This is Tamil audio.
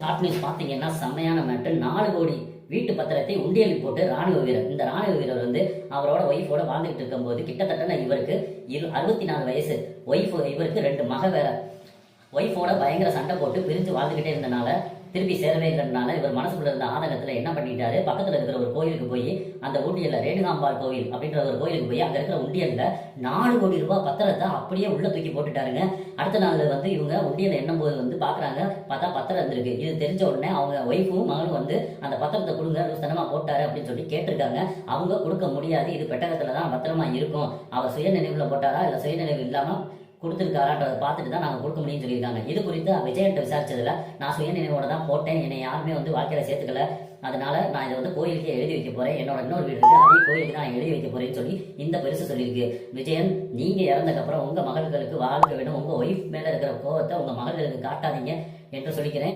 ஷார்ட் நியூஸ் பார்த்தீங்கன்னா செம்மையான மேட்டு நாலு கோடி வீட்டு பத்திரத்தை உண்டியலில் போட்டு ராணுவ வீரர் இந்த ராணுவ வீரர் வந்து அவரோட ஒய்ஃபோட வாழ்ந்துகிட்டு இருக்கும்போது கிட்டத்தட்ட இவருக்கு இரு அறுபத்தி நாலு வயசு ஒய்ஃப் இவருக்கு ரெண்டு மக வேற. ஒய்ஃபோட பயங்கர சண்டை போட்டு பிரிஞ்சு வாழ்ந்துகிட்டே இருந்தனால திருப்பி சேரவே இல்லைனால இவர் மனசுக்குள்ள இருந்த ஆதங்கத்துல என்ன பண்ணிட்டாரு? பக்கத்துல இருக்கிற ஒரு கோயிலுக்கு போய் அந்த உண்டியல்ல ரேணுகாம்பாள் கோயில் அப்படின்ற ஒரு கோயிலுக்கு போய் அங்க இருக்கிற உண்டியல்ல நாலு கோடி ரூபாய் பத்திரத்தை அப்படியே உள்ள தூக்கி போட்டுட்டாருங்க. அடுத்த நாள் வந்து இவங்க உண்டியலை எண்ணும் போது வந்து பாக்குறாங்க. பார்த்தா பத்திரம் இருந்திருக்கு. இது தெரிஞ்ச உடனே அவங்க ஒய்ஃபும் மகனும் வந்து அந்த பத்திரத்தை கொடுங்க லூசனமா போட்டாரு அப்படின்னு சொல்லி கேட்டிருக்காங்க. அவங்க கொடுக்க முடியாது. இது பெட்டகத்துல தான் பத்திரமா இருக்கும். அவர் சுயநினைவுல போட்டாரா? இல்ல சுயநினைவு இல்லாம கொடுத்துருக்காரான்றதை பார்த்துட்டு தான் நாங்கள் கொடுக்க முடியும்னு சொல்லியிருக்காங்க. இது குறித்து விஜயன்ட்ட விசாரிச்சதுல நான் சுய நினைவோட தான் போட்டேன். என்னை யாருமே வந்து வாழ்க்கையில சேர்த்துக்கல. அதனால நான் இதை வந்து கோயிலுக்கே எழுதி வைக்க போறேன். என்னோட இன்னொரு வீடு இருக்கு. அதே கோயிலுக்கு நான் எழுதி வைக்க போறேன்னு சொல்லி இந்த பெருசு சொல்லியிருக்கு. விஜயன் நீங்க இறந்ததுக்கப்புறம் உங்க மகள்களுக்கு வாழ்க்கை வேணும் உங்க ஒய்ஃப் மேல இருக்கிற கோவத்தை உங்க மகள்களுக்கு காட்டாதீங்க என்று சொல்லிக்கிறேன்.